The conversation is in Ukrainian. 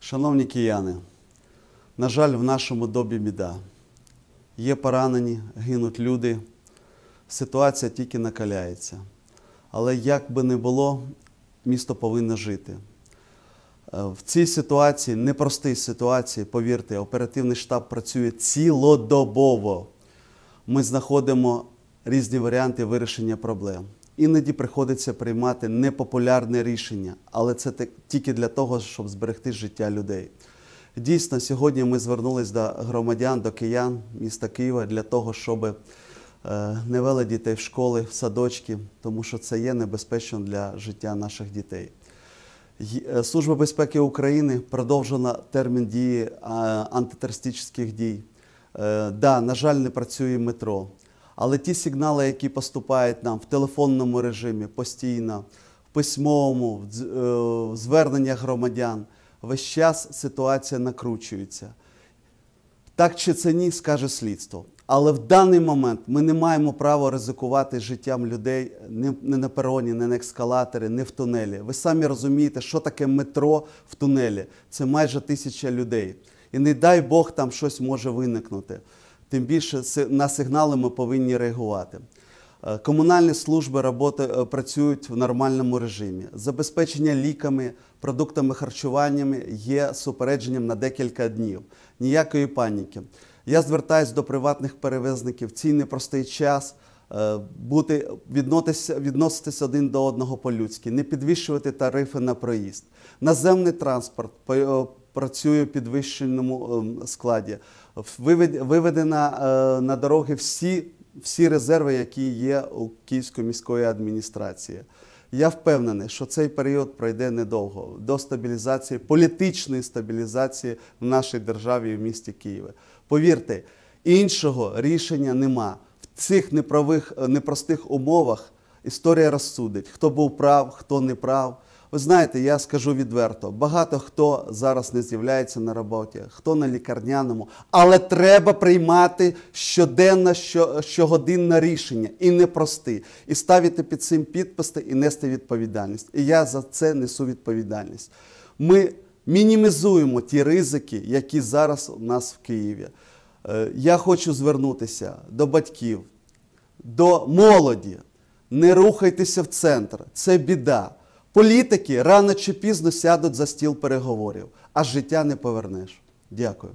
Шановні кияни, на жаль, в нашому добі біда. Є поранені, гинуть люди. Ситуація тільки накаляється. Але як би не було, місто повинно жити. Е, В цій ситуації, непростій ситуації, повірте, оперативний штаб працює цілодобово. Ми знаходимо різні варіанти вирішення проблем. Іноді приходиться приймати непопулярне рішення, але це тільки для того, щоб зберегти життя людей. Дійсно, сьогодні ми звернулись до громадян, до киян міста Києва для того, щоб е, не вели дітей в школи, в садочки, тому що це є небезпечно для життя наших дітей. Е, Служба безпеки України продовжила термін дії а, антитерористичних дій. Е, Да, на жаль, не працює метро. Але ті сигнали, які поступають нам в телефонному режимі постійно, в письмовому, е, в зверненнях громадян, весь час ситуація накручується. Так чи це ні, скаже слідство. Але в даний момент ми не маємо права ризикувати життям людей не, на пероні, не на ескалаторі, не в тунелі. Ви самі розумієте, що таке метро в тунелі. Це майже тисяча людей. І не дай Бог там щось може виникнути. Тим більше на сигнали ми повинні реагувати. Е, Комунальні служби роботи, е, працюють в нормальному режимі. Забезпечення ліками, продуктами харчуваннями є супередженням на декілька днів. Ніякої паніки. Я звертаюся до приватних перевезників в цей непростий час. е, Бути, відноситися, відноситися один до одного по-людськи, не підвищувати тарифи на проїзд. Наземний транспорт по- працює в підвищеному ем, складі. Вивед- Виведено е, на дороги всі, всі резерви, які є у Київської міської адміністрації. Я впевнений, що цей період пройде недовго до стабілізації, політичної стабілізації в нашій державі і в місті Києві. Повірте, іншого рішення нема. В цих неправих, е, непростих умовах історія розсудить, хто був прав, хто не прав. Ви знаєте, я скажу відверто: багато хто зараз не з'являється на роботі, хто на лікарняному, але треба приймати щоденно, що, щогодинне рішення і непрости, і ставити під цим підписи і нести відповідальність. І я за це несу відповідальність. Ми мінімізуємо ті ризики, які зараз у нас в Києві. Е, Я хочу звернутися до батьків, до молоді. Не рухайтеся в центр, це біда. Політики рано чи пізно сядуть за стіл переговорів, а життя не повернеш. Дякую.